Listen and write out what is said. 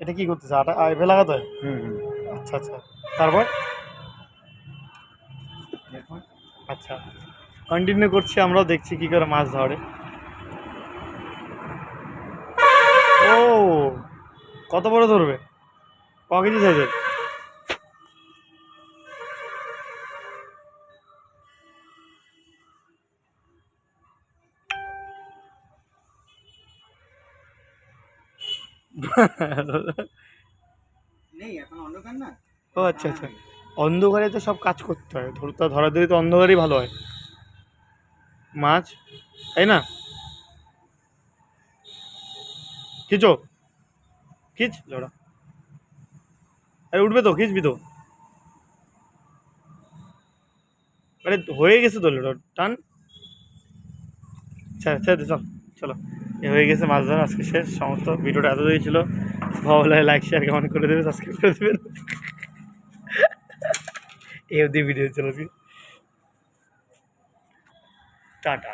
এটা কি করতেছে? আটা এভাবে লাগাতে হয়? হুম হুম। আচ্ছা আচ্ছা। তারপর? আচ্ছা। কন্টিনিউ করছি আমরাও দেখছি কি করে মাছ ধরে। ও! কত বড় ধরবে? ক কেজি সাইজের? ও আচ্ছা আচ্ছা। অন্ধকারে তো সব কাজ করতে হয়। ধরতে ধরাধরি তো অন্ধকারই ভালো হয়। মাছ, তাই না? খিচো। খিচ, জোড়া। আরে, উঠবে তো, খিচবি তো। আরে, হয়ে গেছে তো লোটা টান আচ্ছা আচ্ছা চল, চলো। এ হয়ে গেছে মাছ ধরা, আজকে শেষ। সমস্ত ভিডিওটা এত ছিল। ভালো লাগে লাইক শেয়ার কমেন্ট করে দেবে সাবস্ক্রাইব করে দেবেন। এই অবধি ভিডিও চলো টাটা।